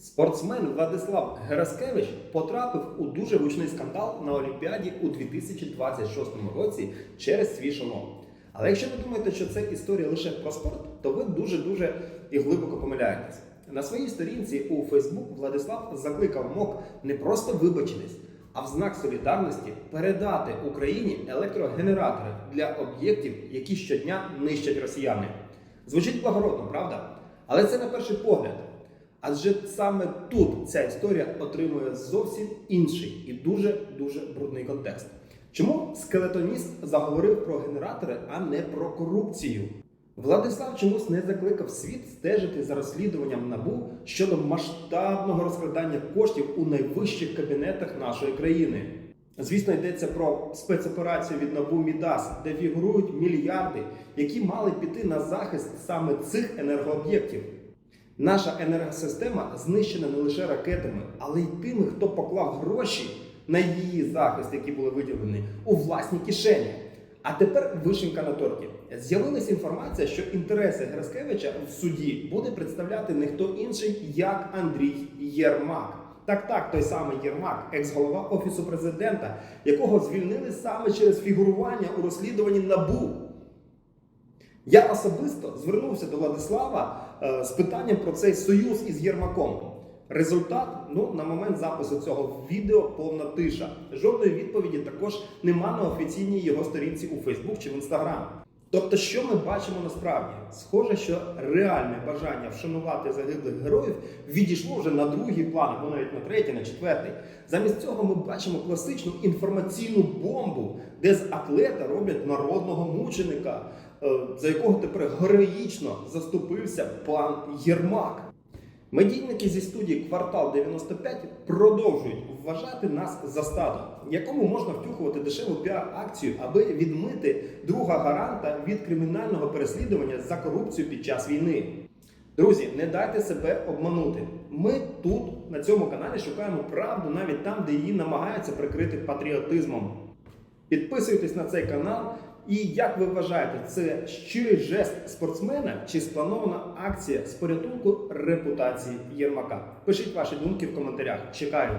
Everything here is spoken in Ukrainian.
Спортсмен Владислав Гераскевич потрапив у дуже гучний скандал на Олімпіаді у 2026 році через свій шолом. Але якщо ви думаєте, що це історія лише про спорт, то ви дуже-дуже і глибоко помиляєтесь. На своїй сторінці у Фейсбук Владислав закликав МОК не просто вибачитись, а в знак солідарності передати Україні електрогенератори для об'єктів, які щодня нищать росіяни. Звучить благородно, правда? Але це на перший погляд. Адже саме тут ця історія отримує зовсім інший і дуже дуже брудний контекст. Чому скелетоніст заговорив про генератори, а не про корупцію? Владислав чомусь не закликав світ стежити за розслідуванням набу щодо масштабного розкрадання коштів у найвищих кабінетах нашої країни. Звісно, йдеться про спецоперацію від НАБУ Мідас, де фігурують мільярди, які мали піти на захист саме цих енергооб'єктів. Наша енергосистема знищена не лише ракетами, але й тими, хто поклав гроші на її захист, які були виділені у власні кишені. А тепер вишенька на торті. З'явилася інформація, що інтереси Граскевича в суді буде представляти не хто інший, як Андрій Єрмак. Так, так, той самий Єрмак, екс-голова офісу президента, якого звільнили саме через фігурування у розслідуванні НАБУ. Я особисто звернувся до Владислава е, з питанням про цей союз із Єрмаком. Результат, ну на момент запису цього відео повна тиша. Жодної відповіді також нема на офіційній його сторінці у Фейсбук чи в Інстаграм. Тобто, що ми бачимо насправді? Схоже, що реальне бажання вшанувати загиблих героїв відійшло вже на другий план, або навіть на третій, на четвертий. Замість цього ми бачимо класичну інформаційну бомбу, де з атлета роблять народного мученика, за якого тепер героїчно заступився пан Єрмак. Медійники зі студії Квартал 95 продовжують вважати нас за стадо, якому можна втюхувати дешеву піар-акцію, аби відмити друга гаранта від кримінального переслідування за корупцію під час війни. Друзі, не дайте себе обманути. Ми тут на цьому каналі шукаємо правду навіть там, де її намагаються прикрити патріотизмом. Підписуйтесь на цей канал. І як ви вважаєте, це щирий жест спортсмена чи спланована акція з порятунку репутації Єрмака? Пишіть ваші думки в коментарях. Чекаю.